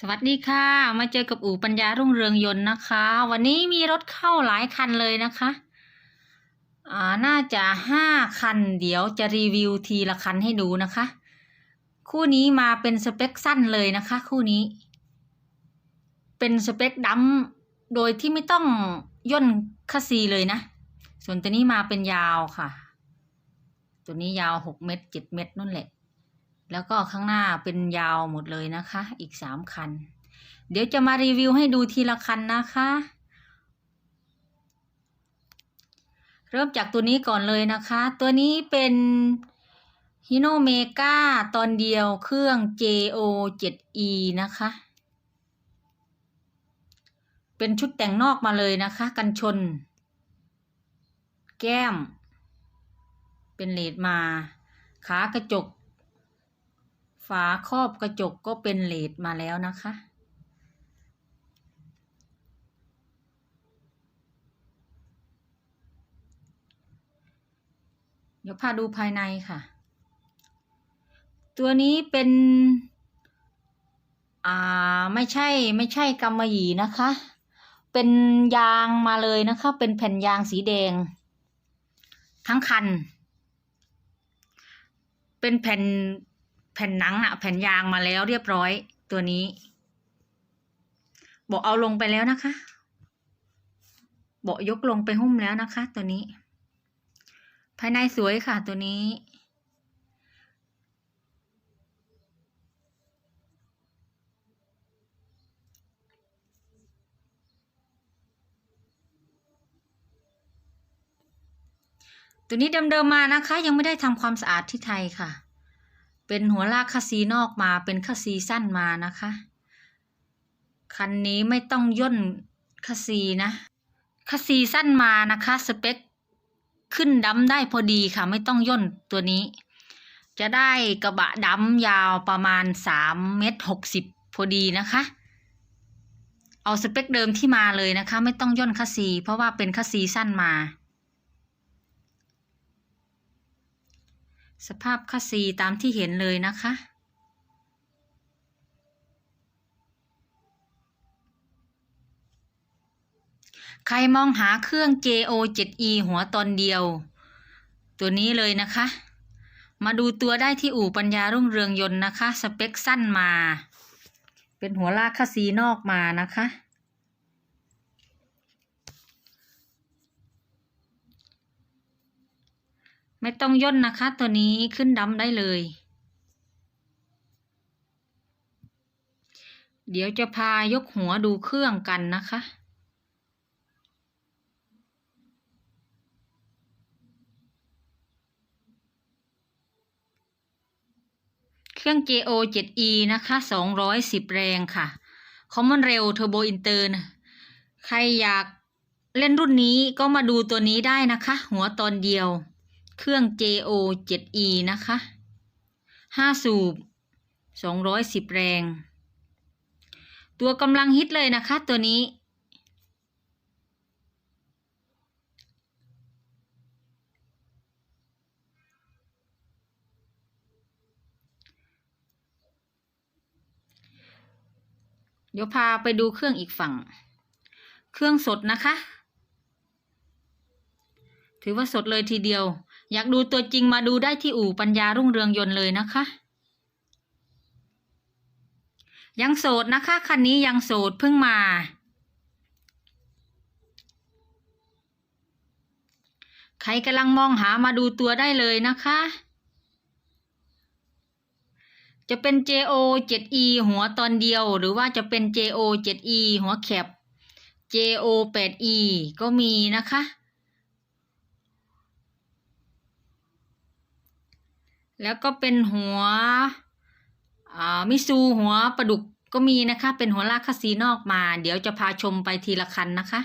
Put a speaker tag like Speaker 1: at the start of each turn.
Speaker 1: สวัสดีค่ะ มาเจอกับอู่ปัญญารุ่งเรืองยนต์นะคะ วันนี้มีรถเข้าหลายคันเลยนะคะอ่าน่าจะห้าคัน เดี๋ยวจะรีวิวทีละคันให้ดูนะคะ คู่นี้มาเป็นสเปคสั้นเลยนะคะ คู่นี้ เป็นสเปคดัมโดยที่ไม่ต้องย่นคัสซีเลยนะ ส่วนตัวนี้มาเป็นยาวค่ะ ตัวนี้ยาวหกเมตรเจ็ดเมตรนั่นแหละ แล้วก็ข้างหน้าเป็นยาวหมดเลยนะคะ อีกสามคัน เดี๋ยวจะมารีวิวให้ดูทีละคันนะคะ เริ่มจากตัวนี้ก่อนเลยนะคะ ตัวนี้เป็นฮิโนเมกาตอนเดียวเครื่อง JO 7E นะคะ เป็นชุดแต่งนอกมาเลยนะคะ กันชน แก้ม เป็นเลดมา ขากระจก ฝาครอบกระจกก็เป็นเลดมาแล้วนะคะ เดี๋ยวพาดูภายในค่ะ ตัวนี้เป็น อ่า ไม่ใช่ไม่ใช่กำมะหยี่นะคะ เป็นยางมาเลยนะคะ เป็นแผ่นยางสีแดง ทั้งคัน เป็นแผ่น แผ่นหนังอะแผ่นยางมาแล้วเรียบร้อยตัวนี้ บอกเอาลงไปแล้วนะคะ บอกยกลงไปหุ้มแล้วนะคะ ตัวนี้ ภายในสวยค่ะตัวนี้ ตัวนี้เดิมๆมานะคะ ยังไม่ได้ทำความสะอาดที่ไทยค่ะ เป็นหัวลากคัสซีนอกมาเป็นคัสซีสั้นมานะคะ คันนี้ไม่ต้องย่นคัสซีนะคัสซีสั้นมานะคะ สเปคขึ้นดำได้พอดีค่ะ ไม่ต้องย่นตัวนี้ จะได้กระบะดำยาวประมาณสามเมตรหกสิบพอดีนะคะ เอาสเปคเดิมที่มาเลยนะคะ ไม่ต้องย่นคัสซี เพราะว่าเป็นคัสซีสั้นมา สภาพคัสซีตามที่เห็นเลยนะคะ ใครมองหาเครื่อง JO 7E หัวตอนเดียว ตัวนี้เลยนะคะ มาดูตัวได้ที่อู่ปัญญารุ่งเรืองยนต์นะคะ สเปคสั้นมา เป็นหัวลากคัสซีนอกมานะคะ ไม่ต้องย่นนะคะ ตัวนี้ขึ้นดำได้เลย เดี๋ยวจะพายกหัวดูเครื่องกันนะคะเครื่อง JO 7E นะคะ 210 แรงค่ะคอมมอนเร็วเทอร์โบอินเตอร์ใครอยากเล่นรุ่นนี้ก็มาดูตัวนี้ได้นะคะ หัวตอนเดียว เครื่อง JO 7E นะคะ 5 สูบ 210 แรง ตัวกำลังฮิตเลยนะคะตัวนี้ เดี๋ยวพาไปดูเครื่องอีกฝั่ง เครื่องสดนะคะ ถือว่าสดเลยทีเดียว อยากดูตัวจริงมาดูได้ที่อู่ปัญญารุ่งเรืองยนต์เลยนะคะ ยังโสดนะคะ คันนี้ยังโสดเพิ่งมา ใครกำลังมองหามาดูตัวได้เลยนะคะ จะเป็น JO 7E หัวตอนเดียว หรือว่าจะเป็น JO 7E หัวแคบ JO 8E ก็มีนะคะ แล้วก็เป็นหัวอ่ามิซูหัวปลาดุกก็มีนะคะ เป็นหัวลากคัสซีนอกมา เดี๋ยวจะพาชมไปทีละคันนะคะ